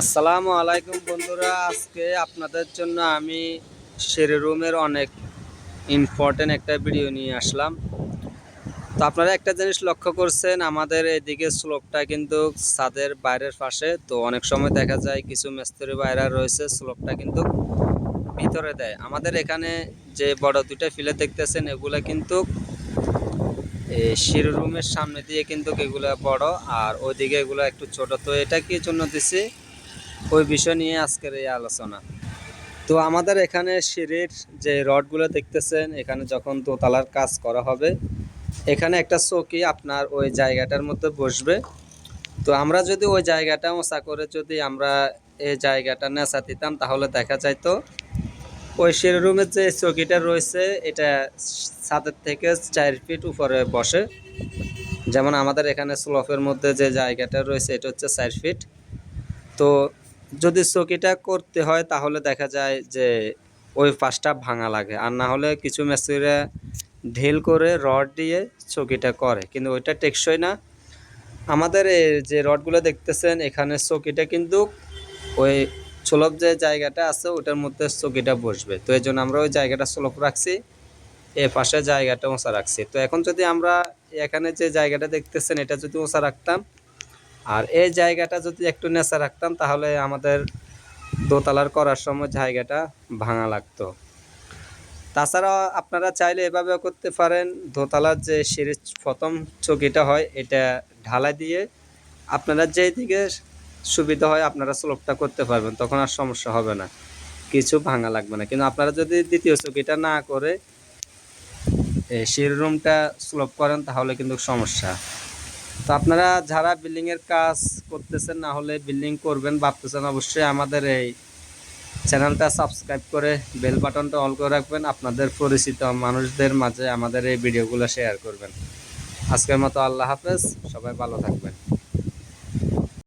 আসসালামু আলাইকুম বন্ধুরা, আজকে আপনাদের জন্য আমি শেরে রুমের অনেক ইম্পর্টেন্ট একটা ভিডিও নিয়ে আসলাম। তো আপনারা একটা জিনিস লক্ষ্য করছেন, আমাদের এদিকে স্লোপটা কিন্তু ছাদের বাইরের পাশে, তো অনেক সময় দেখা যায় কিছু মিস্ত্রি বাইরা রয়েছে স্লোপটা কিন্তু ভিতরে দেয়। আমাদের এখানে যে বড় দুইটা ফিলে দেখতেছেন, এগুলা কিন্তু শির রুমের সামনে দিয়ে কিন্তু এগুলা বড়, আর ওইদিকে এগুলো একটু ছোট। তো এটা কি জন্য দিছি? ওই বিষয় নিয়ে আজকের এই আলোচনা। তো আমাদের এখানে সিঁড়ির যে রডগুলো দেখতেছেন, এখানে যখন দোতলার কাজ করা হবে, এখানে একটা চৌকি আপনার ওই জায়গাটার মধ্যে বসবে। তো আমরা যদি ওই জায়গাটা মোছা করে যদি আমরা এই জায়গাটা নেচা দিতাম, তাহলে দেখা যাইতো ওই সিঁড়ি রুমের যে চৌকিটা রয়েছে, এটা ছাদের থেকে চার ফিট উপরে বসে। যেমন আমাদের এখানে স্লোপের মধ্যে যে জায়গাটা রয়েছে, এটা হচ্ছে চার ফিট। তো যদি চকিটা করতে হয়, তাহলে দেখা যায় যে ওই পাশটা ভাঙা লাগে। আর না হলে কিছু মেসিরা ঢিল করে রড দিয়ে চকিটা করে। কিন্তু ওইটা টেকসই না। আমাদের যে রডগুলো দেখতেছেন, এখানে চকিটা কিন্তু ওই সুলভ যে জায়গাটা আছে, ওটার মধ্যে চকিটা বসবে। তো এই জন্য আমরা ওই জায়গাটা সুলভ রাখছি। এ পাশে জায়গাটা উঁচা রাখছি। তো এখন যদি আমরা এখানে যে জায়গাটা দেখতেছেন, এটা যদি উঁচা রাখতাম আর এই জায়গাটা যদি একটু নেচা রাখতাম, তাহলে আমাদের দোতলার করার সময় জায়গাটা ভাঙা লাগতো। তাছাড়া আপনারা চাইলে এভাবেও করতে পারেন। দোতলার যে সিঁড়ির প্রথম চকিটা হয়, এটা ঢালাই দিয়ে আপনারা যেই দিকে সুবিধা হয় আপনারা স্লোপটা করতে পারবেন, তখন আর সমস্যা হবে না। কিছু ভাঙা লাগবে না। কিন্তু আপনারা যদি দ্বিতীয় চকিটা না করে সিঁড়ি রুমটা স্লোপ করেন, তাহলে কিন্তু সমস্যা। তো আপনারা যারা বিল্ডিংয়ের কাজ করতেছেন, না হলে বিল্ডিং করবেন, ভাবতেছেন অবশ্যই আমাদের এই চ্যানেলটা সাবস্ক্রাইব করে বেল বাটনটা অল করে রাখবেন। আপনাদের পরিচিত মানুষদের মাঝে আমাদের এই ভিডিওগুলো শেয়ার করবেন। আজকের মতো আল্লাহ হাফেজ, সবাই ভালো থাকবেন।